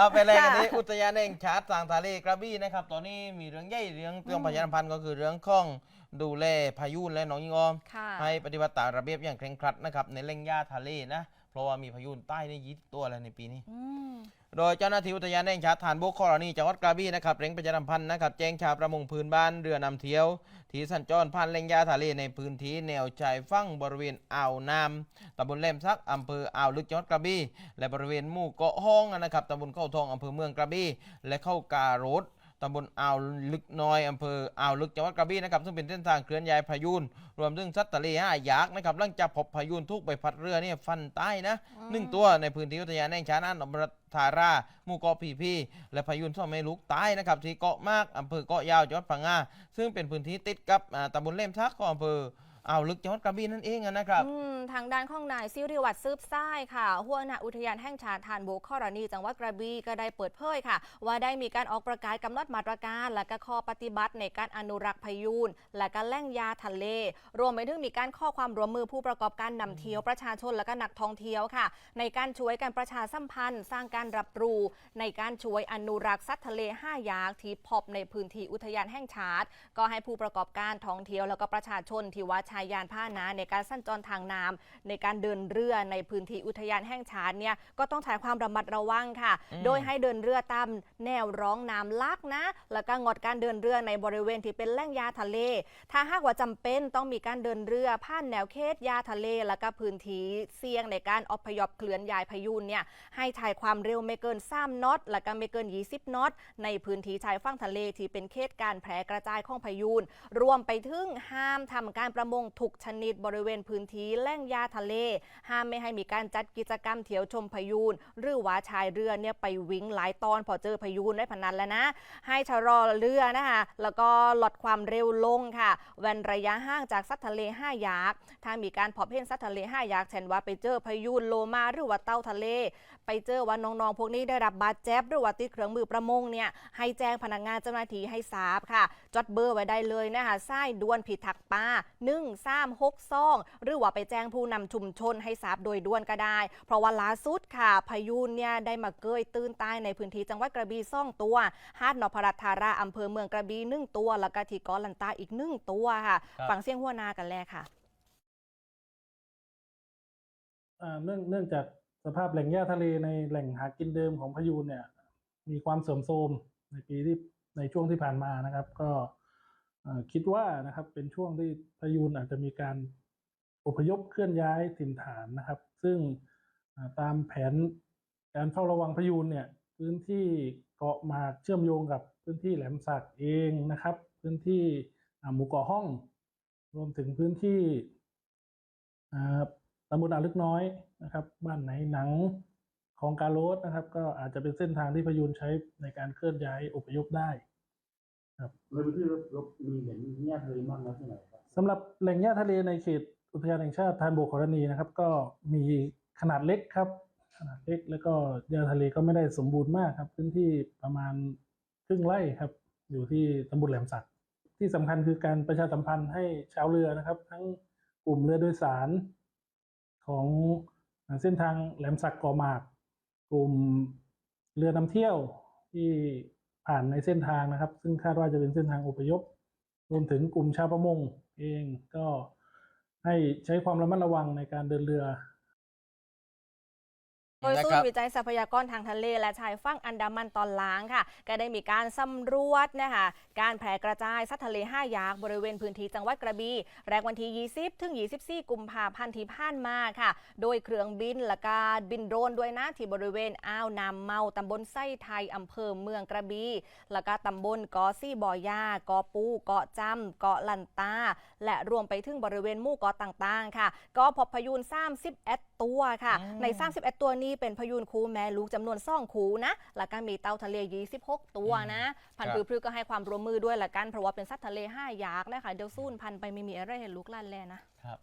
เอาไปเลยกันนี้ค่ะอุทยานแห่งชาติสางทะเลกระบี่นะครับ ตอนนี้มีเรื่องใหญ่เรื่องเรื่องประชาสัมพันธ์ก็คือเรื่องของดูแลพายุและหนองยิงออม ค่ะ ให้ปฏิบัติตามระเบียบอย่างเคร่งครัดนะครับในแหล่งหญ้าทะเลนะ เพราะว่ามีพายุใต้ในยี่สิบตัวแล้วในปีนี้ อืม โดยเจ้าหน้าที่อุทยานแห่งชาติฐานบกคอรณีจังหวัดกระบี่นะครับเร่งประชาสัมพันธ์นะครับแจ้งชาวประมงพื้นบ้านเรือนำเที่ยว ที่สัญจรผ่านแหล่งยาทะเลในพื้นที่แนวชายฝั่งบริเวณอ่าวนามตำบลแหลมซักอำเภออ่าวลึกจังหวัดกระบี่และบริเวณหมู่เกาะห้องนะครับตำบลเข้าทองอำเภอเมืองกระบี่และเข้ากาโรด ตำบลอ่าวลึกน้อยอำเภออ่าวลึกจังหวัดกระบี่นะครับซึ่งเป็นเส้นทางเคลื่อนย้ายพายุนรวมถึงสัตว์ทะเลห้ายักษ์นะครับหลังจากพบพายุนทุกใบพัดเรือเนี่ยฟันใต้นะหนึ่งตัวในพื้นที่อุทยานแห่งชาติน่านอมรธาราหมู่เกาะพีพีและพายุนซ่อมไม่ลุกใต้นะครับที่เกาะมากอำเภอเกาะยาวจังหวัดพังงาซึ่งเป็นพื้นที่ติดกับอ่าตำบลเล่มซักของอำเภอ อ่าวลึกจังหวัดกระบี่นั่นเองอะนะครับ อืมทางด้านของนายซิริวัตรซืบซ้ายค่ะหัวหน้าอุทยานแห่งชาติทานโบกข้อรณีจังหวัดกระบี่ก็ได้เปิดเผยค่ะ ว่าได้มีการออกประกาศกำหนดมาตรการ และก็ข้อปฏิบัติในการอนุรักษ์พายุนและก็แล่งยาทะเล รวมไปถึงมีการข้อความร่วมมือผู้ประกอบการนำเที่ยวประชาชนและก็นักท่องเที่ยวค่ะ ในการช่วยกันประชาสัมพันธ์ สร้างการรับรู้ในการช่วยอนุรักษ์สัตว์ทะเลห้าอยางที่พบในพื้นที่อุทยานแห่งชาติ ก็ให้ผู้ประกอบการท่องเที่ยวแล้วก็ประชาชนที่ว่าชายยานพาหนะในการสัญจรทางน้ำในการเดินเรือในพื้นที่อุทยานแห่งชาติเนี่ยก็ต้องใช้ความระมัดระวังค่ะอืมโดยให้เดินเรือตามแนวร้องน้ำลักนะ แล้วก็งดการเดินเรือในบริเวณที่เป็นแหล่งยาทะเล ถ้าหากว่าจำเป็นต้องมีการเดินเรือผ่านแนวเขตยาทะเล แล้วก็พื้นที่เสี่ยงในการอพยพเคลื่อนย้ายพายุเนี่ยให้ใช้ความเร็วไม่เกิน3นอตแล้วก็ไม่เกิน 20นอตในพื้นที่ชายฝั่งทะเลที่เป็นเขตการแพร่กระจายของพายุรวมไปถึงห้ามทำการประมงทุกชนิดบริเวณพื้นที่แหล่งยาทะเล ห้ามไม่ให้มีการจัดกิจกรรมเที่ยวชมพายุหรือว่าชายเรือเนี่ยไปวิ่งหลายตอนพอเจอพายุได้พนันแล้วนะ ให้ชะลอเรือนะคะแล้วก็ลดความเร็วลงค่ะเว้นระยะห่างจากสัตว์ทะเลห้ายักษ์ถ้ามีการพบเห็นสัตว์ทะเลห้ายักษ์เช่นว่าไปเจอพายุโลมาหรือว่าเต่าทะเล ไปเจอว่าน้องๆพวกนี้ได้รับบาดเจ็บหรือว่าติดเครื่องมือประมงเนี่ยให้แจ้งพนักงานเจ้าหน้าที่ให้ทราบค่ะ จดเบอร์ไว้ได้เลยนะคะไสายด่วนผิดถักปลา1 3 6 2หรือว่าไปแจ้งผู้นำชุมชนให้ทราบโดยด่วนก็ได้ เพราะว่าล่าสุดค่ะ พายุเนี่ยได้มาเกยตื้นใต้ในพื้นที่จังหวัดกระบี่ซ่องตัว หาดนพรัตน์ธาราอำเภอเมืองกระบี่หนึ่งตัว แล้วก็ที่เกาะลันตาอีกหนึ่งตัวค่ะครับฟังเสียงหัวหนากันแลค่ะอ่าเนื่องเนื่องจากสภาพแหล่งหญ้าทะเลในแหล่งหากินเดิมของพายุนเนี่ย มีความเสื่อมโทรมในปีที่ในช่วงที่ผ่านมานะครับ ก็เอ่อ คิดว่านะครับเป็นช่วงที่พายุนอาจจะมีการอพยพเคลื่อนย้ายถิ่นฐานนะครับ ซึ่งตามแผนการเฝ้าระวังพายุนเนี่ยพื้นที่เกาะหมากเชื่อมโยงกับพื้นที่แหลมสักเองนะครับ พื้นที่หมู่เกาะห้อง รวมถึงพื้นที่ตำบลอ่าวลึกน้อยนะครับ บ้านไหนหนังของการโรดนะครับ ก็อาจจะเป็นเส้นทางที่พายุนใช้ในการเคลื่อนย้ายอพยพได้ ในพื้นที่รบมีเห็นแง่ทะเลมากน้อยที่ไหนครับสำหรับแหล่งหญ้าทะเลในเขตอุทยานแห่งชาติทานโบกกรณีนะครับ ก็มีขนาดเล็กครับ ขนาดเล็กแล้วก็หญ้าทะเลก็ไม่ได้สมบูรณ์มากครับ พื้นที่ประมาณครึ่งไร่ครับ อยู่ที่ตำบลแหลมสักที่สำคัญคือการประชาสัมพันธ์ให้ชาวเรือนะครับ ทั้งกลุ่มเรือโดยสารของเส้นทางแหลมสักเกาะหมาก กลุ่มเรือนำเที่ยวที่ ผ่านในเส้นทางนะครับ ซึ่งคาดว่าจะเป็นเส้นทางอพยพ รวมถึงกลุ่มชาวประมงเองก็ให้ใช้ความระมัดระวังในการเดินเรือ โดยนะศูคนรับย์วิจัยทรัพยากรทางทะเลและชายฝั่งอันดามันตอนล่างค่ะ ก็ได้มีการสำรวจนะคะการแผ่กระจายสัตว์ทะเล5ยักษ์บริเวณพื้นที่จังหวัดกระบี่แรกวันที่ 20 ถึง 24 กุมภาพันธ์ที่ผ่านมาค่ะ โดยเครื่องบินและการบินโดรนด้วยนะที่บริเวณอ่าวนามเมาตำบลไส้ไทยอำเภอเมืองกระบี่แล้วก็ตำบลเกาะซี่บ่อยาเกาะปูเกาะจำเกาะลันตา และรวมไปถึงบริเวณหมู่เกาะต่างๆ ค่ะ ก็พบพายุน31 ตัวค่ะอืมใน 31 ตัวนี้เป็นพายุนคูแม่ลูกจำนวนซ่องคูนะ แล้วก็มีเต่าทะเล 26 ตัวนะ พันธุ์พืชก็ให้ความร่วมมือด้วยละกัน เพราะว่าเป็นสัตว์ทะเล5อยากนะคะ เดี๋ยวสู้นพันธุ์ไปไม่มีอะไรเห็นลูกหลั่นแลนะ